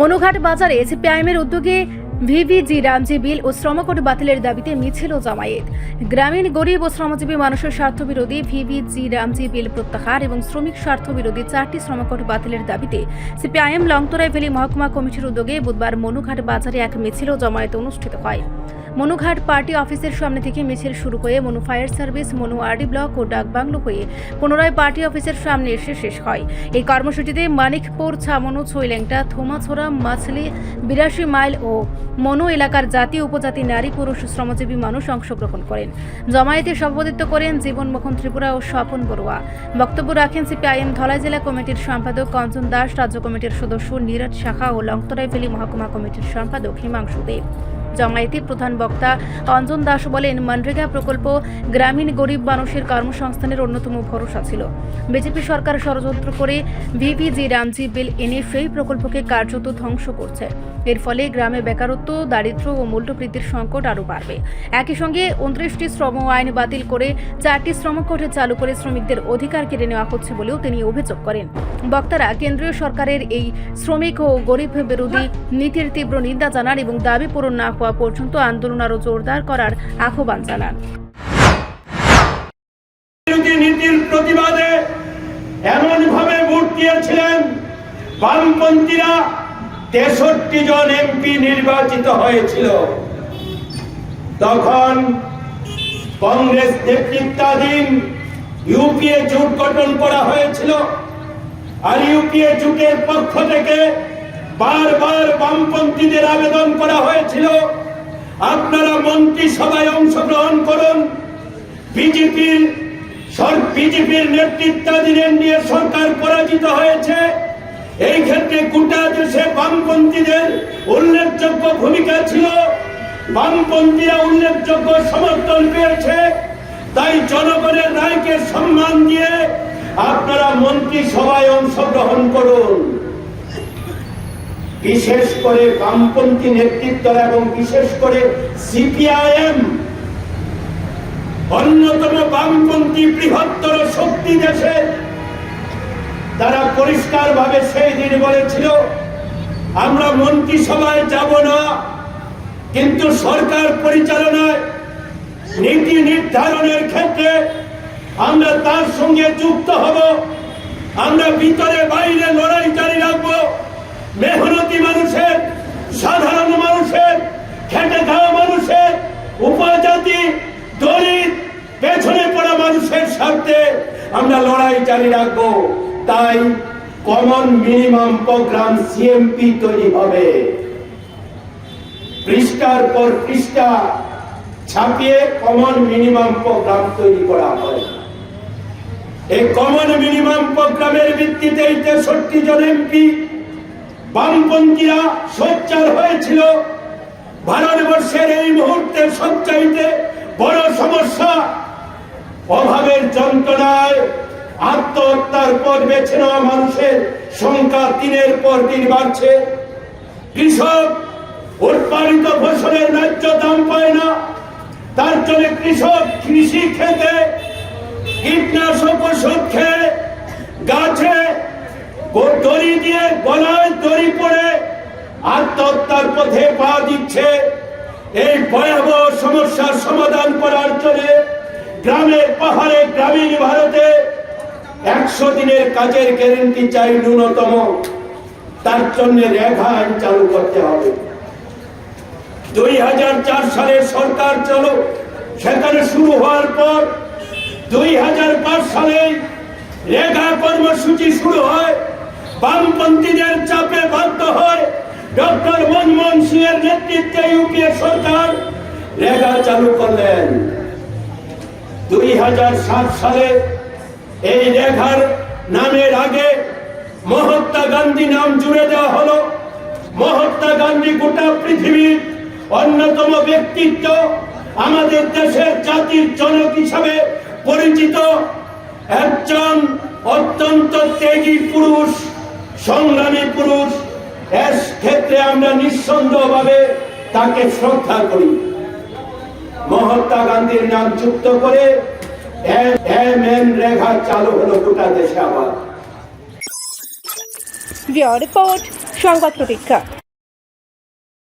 মনুঘাট বাজারে সিপিআইএমের উদ্যোগে ভিভিজি রামজি বিল ও শ্রমকোট বাতিলের দাবিতে মিছিল ও জামায়েত। গ্রামীণ, গরিব ও শ্রমজীবী মানুষের স্বার্থ বিরোধী ভিভিজি রামজি বিল প্রত্যাহার এবং শ্রমিক স্বার্থ বিরোধী চারটি শ্রমকোট বাতিলের দাবিতে সিপিআইএম লংতরাই ভ্যালি মহকুমা কমিটির উদ্যোগে বুধবার মনুঘাট বাজারে এক মিছিল ও জামায়াত অনুষ্ঠিত হয়। মনুঘাট পার্টি অফিসের সামনে থেকে মিছিল শুরু হয়ে Manu fire service, Manu RD block ও ডাকবাংলো হয়ে পুনরায় পার্টি অফিসের সামনে এসে শেষ হয়। এই কর্মসূচিতে মানিকপুর, ছামনু ছইলেংটা থোমাছড়া, মাছলি, বিরাশি মাইল ও মনু এলাকার জাতি উপজাতি নারী, পুরুষ, শ্রমজীবী মানুষ অংশগ্রহণ করেন। জমায়েতে সভাপতিত্ব করেন জীবন মোহন ত্রিপুরা ও স্বপন বড়ুয়া। বক্তব্য রাখেন সিপিআইএম ধলাই জেলা কমিটির সম্পাদক কঞ্চন দাস, রাজ্য কমিটির সদস্য নীরজ শাখা ও লংতরাই ভ্যালি মহকুমা কমিটির সম্পাদক হিমাংশু দেব জমায়েতে প্রধান বক্তা অঞ্জন দাস বলেন, মনরেগা প্রকল্প গ্রামীণ গরিব মানুষের কর্মসংস্থানের অন্যতম ভরসা ছিল। বিজেপি সরকার ষড়যন্ত্র করে ভিভিজি রামজি বিল এনে সেই প্রকল্পকে কার্যত ধ্বংস করছে। এর ফলে গ্রামে বেকারত্ব দারিদ্র ও মূল্যবৃদ্ধির সংকট আরও বাড়বে। একই সঙ্গে উনত্রিশটি শ্রম আইন বাতিল করে চারটি শ্রমকোঠে চালু করে শ্রমিকদের অধিকার কেড়ে নেওয়া হচ্ছে বলেও তিনি অভিযোগ করেন। বক্তারা কেন্দ্রীয় সরকারের এই শ্রমিক ও গরিব বিরোধী নীতির তীব্র নিন্দা জানান এবং দাবি পূরণ না হওয়া পর্যন্ত আন্দোলন আরও জোরদার করার আহ্বান জানান। নীতির প্রতিবাদে এমন ভাবে ভোট দিয়েছিলেন, বামপন্থীরা তেষট্টি জন এমপি নির্বাচিত হয়েছিল। তখন কংগ্রেস নেতৃত্বাধীন ইউপিএ জোট গঠন করা হয়েছিল। আর ইউপিএ জোটের পক্ষ থেকে বারবার বামপন্থীদের আবেদন করা হয়েছিল। আপনারা মন্ত্রিসভায় অংশগ্রহণ করুন। বিজেপির বিজেপির নেতৃত্বাধীন এনডিএ সরকার পরাজিত হয়েছে। এই ক্ষেত্রে গোটা দেশে বামপন্থীদের উল্লেখযোগ্য ভূমিকা ছিল। বামপন্থীরা উল্লেখযোগ্য সমর্থন পেয়েছে। তাই জনগণের রায়কে সম্মান দিয়ে আপনারা মন্ত্রিসভায় অংশগ্রহণ করুন। বিশেষ করে বামপন্থী নেতৃত্ব এবং বিশেষ করে সিপিআইএম, অন্যতম বামপন্থী বৃহত্তর শক্তি দেশে, তারা পরিষ্কার ভাবে সেই দিন বলেছিল, আমরা মন্ত্রিসভায় যাব না, কিন্তু সরকার পরিচালনায় নীতি নির্ধারণের ক্ষেত্রে আমরা তার সঙ্গে যুক্ত হব, আমরা ভিতরে বাইরে লড়াই জারি রাখব, মেহনতি মানুষের সাধারণ মানুষের খেটে খাওয়া মানুষের উপজাতি দলিত পেছনে পড়া মানুষের স্বার্থে আমরা লড়াই জারি রাখব। তাই কমন মিনিমাম প্রোগ্রাম সিএমপি তৈরি হবে। পৃষ্ঠার পর পৃষ্ঠা ছাপিয়ে কমন মিনিমাম প্রোগ্রাম তৈরি করা হয়। এই কমন মিনিমাম প্রোগ্রামের ভিত্তিতে তেষট্টি জন এমপি বামপন্থীরা সোচ্চার হয়েছিল। ভারতবর্ষের এই মুহূর্তে সবচাইতে বড় সমস্যা অভাবের যন্ত্রণায় আত্মহত্যার পর বেছে নেওয়া মানুষের সংখ্যা দিনের পর দিন বাড়ছে। কৃষক উৎপাদিত ফসলের ন্যায্য দাম পায় না। তার জন্য কৃষক কৃষি খেতে কীটনাশক ওষুধ খেয়ে গাছে দড়ি দিয়ে গলায় দড়ি পড়ে আত্মহত্যার পথে পা দিচ্ছে। এই ভয়াবহ সমস্যার সমাধান করার জন্য গ্রামে পাহাড়ে গ্রামীণ ভারতে একশো দিনের কাজের গ্যারেন্টি চাই ন্যূনতম। তার জন্য রেখা আইন চালু করতে হবে। দুই হাজার চার সালে সরকার চলো, সেখানে শুরু হওয়ার পর দুই হাজার পাঁচ সালে রেখা কর্মসূচি শুরু হয়, বামপন্থীদের চাপে বাধ্য হয়। ডক্টর মনমোহন সিং এর নেতৃত্বে ইউপিএ সরকার রেগা চালু করলেন। দুই হাজার সাত সালে এই রেখার নামের আগে মহাত্মা গান্ধী নাম জুড়ে দেওয়া হলো। মহাত্মা গান্ধী গোটা পৃথিবীর অন্যতম ব্যক্তিত্ব, আমাদের দেশের জাতির জনক হিসাবে পরিচিত একজন অত্যন্ত ত্যাগী পুরুষ, সংগ্রামী পুরুষ। এর ক্ষেত্রে আমরা নিঃসন্দেহভাবে তাকে শ্রদ্ধা করি। মহাত্মা গান্ধীর নাম যুক্ত করে এম এন রেখা চালু হলো গোটা দেশে আবার। রিপোর্ট, সংবাদ প্রতীক্ষা।